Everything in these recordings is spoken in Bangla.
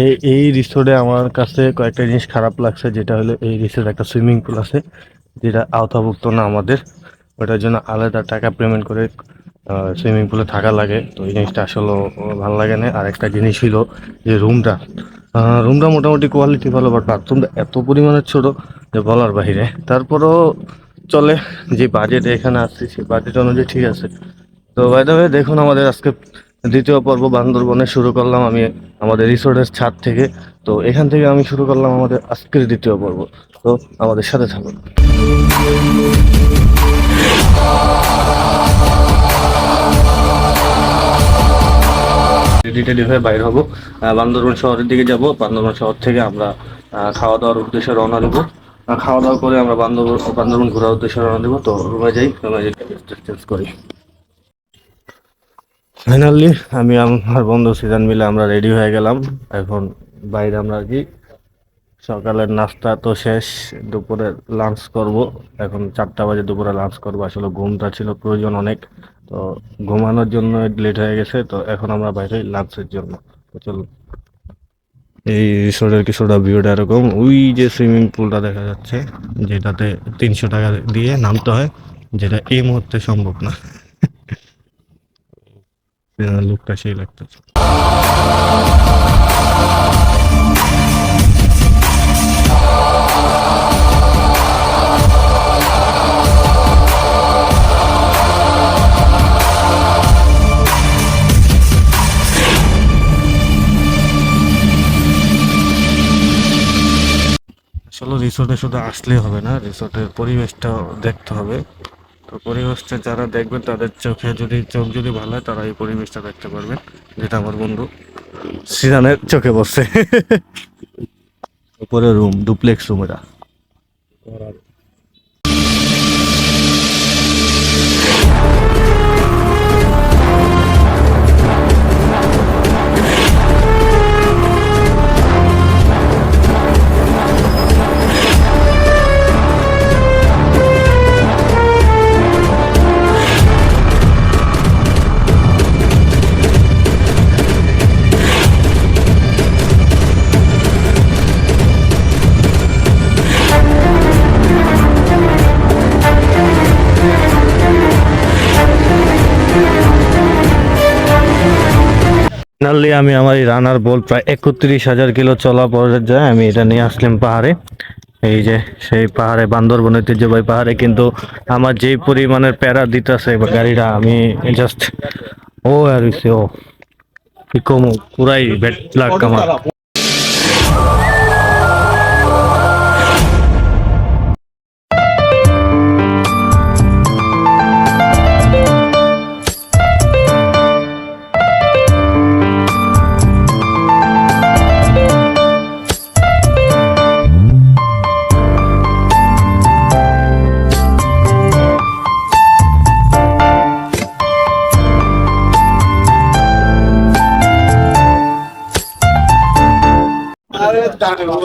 এই এই রিসোর্টে আমার কাছে কয়েকটা জিনিস খারাপ লাগছে, যেটা হলো এই রিসোর্টে একটা সুইমিং পুল আছে, যেটা আওতাভুক্ত না আমাদের। ওটার জন্য আলাদা টাকা পেমেন্ট করে সুইমিং পুলে থাকা লাগে। তো এই জিনিসটা আসলে ভালো লাগে না। আর একটা জিনিস হলো যে রুমটা রুমটা মোটামুটি কোয়ালিটি ভালো বাট বাথরুমটা এত পরিমাণে ছোট যে বলার বাহিরে। তারপরেও চলে, যে বাজেট এখানে আসছে, সেই বাজেট অনুযায়ী ঠিক আছে। তো বাইদা দেখুন আমাদের আজকে দ্বিতীয় পর্ব বান্দরবনে শুরু করলাম আমি আমাদের রিসোর্টের ছাদ থেকে তো এখান থেকে আমি শুরু করলাম আমাদের আজকের দ্বিতীয় পর্ব তো আমাদের সাথে থাকুন রেডি টেডি হয়ে বাইর হব বান্দরবন শহরের দিকে যাব বান্দরবন শহর থেকে আমরা খাওয়া দাওয়ার উদ্দেশ্যে রওনা দেবো খাওয়া দাওয়া করে আমরা বান্দরবন বান্দরবন ঘোরার উদ্দেশ্যে রওনা দেবো তো রুমে যাই রুমে যাই চেঞ্জ করি ফাইনালি আমি আমার বন্ধু সিজন মিলে আমরা রেডি হয়ে গেলাম। এখন বাইরে আমরা কি সকালের নাস্তা তো শেষ, দুপুরে লাঞ্চ করব। এখন চারটা বাজে, দুপুরে লাঞ্চ করব। আসলে ঘুমটা ছিল প্রয়োজন অনেক, তো ঘুমানোর জন্য লেট হয়ে গেছে। তো এখন আমরা বাইরে লাঞ্চের জন্য। তো এই রিসোর্টের কিছুটা ভিউটা এরকম। ওই যে সুইমিং পুলটা দেখা যাচ্ছে, যেটাতে তিনশো টাকা দিয়ে নামতে হয়, যেটা এই মুহূর্তে সম্ভব না। লুকটা সেই লাগতেছে আসলে রিসোর্টে শুধু আসলেই হবে না রিসোর্টের পরিবেশটা দেখতে হবে। তো পরিবেশটা যারা দেখবেন তাদের চোখে যদি চোখ যদি ভালো হয় তারা এই পরিবেশটা দেখতে পারবেন যেটা আমার বন্ধু সিরানের চোখে বসছে উপরে রুম ডুপ্লেক্স রুম এটা ফাইনালি আমি আমার এই রানার বল প্রায় একত্রিশ হাজার কিলো চলা পরে যায় আমি এটা নিয়ে আসলাম পাহাড়ে। এই যে সেই পাহাড়ে, বান্দরবন ঐতিহ্যবাহী পাহাড়ে। কিন্তু আমার যেই পরিমাণের প্যারা দিতেছে গাড়িটা আমি জাস্ট ও আর ও, কি কমু, পুরাই ব্যাট লাগ আমার।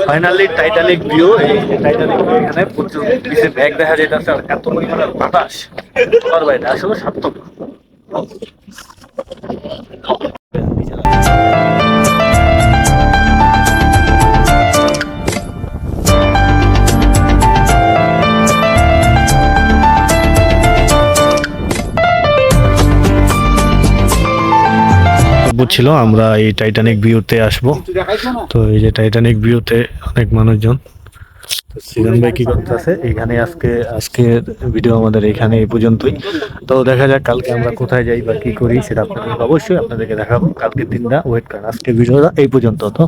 ফাইনালি টাইটানিক ভিউ এই টাইটানিক এখানে প্রচুর পিছে ব্যাগ দেখা যেতেছে আর এত পরিমাণে বাতাস। আসলে সার্থক। বুঝছিল আমরা এই টাইটানিক ভিউতে আসব। তো এই যে টাইটানিক ভিউতে অনেক মানুষজন। সিজন ভাই কি করতেছে? এখানে আজকে, আজকের ভিডিও আমাদের এখানে এই পর্যন্তই। তো দেখা যাক কালকে আমরা কোথায় যাই বা কি করি, সেটা আপনাদের অবশ্যই আপনাদেরকে দেখাবো। কালকের দিনটা ওয়েট করেন আজকের ভিডিওটা এই পর্যন্ত। তো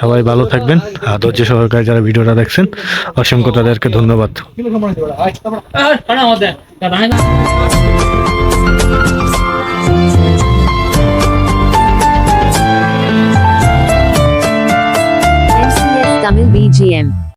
সবাই ভালো থাকবেন আর ধৈর্য সহকারে যারা ভিডিওটা দেখছেন, অসংখ্য তাদেরকে ধন্যবাদ। BGM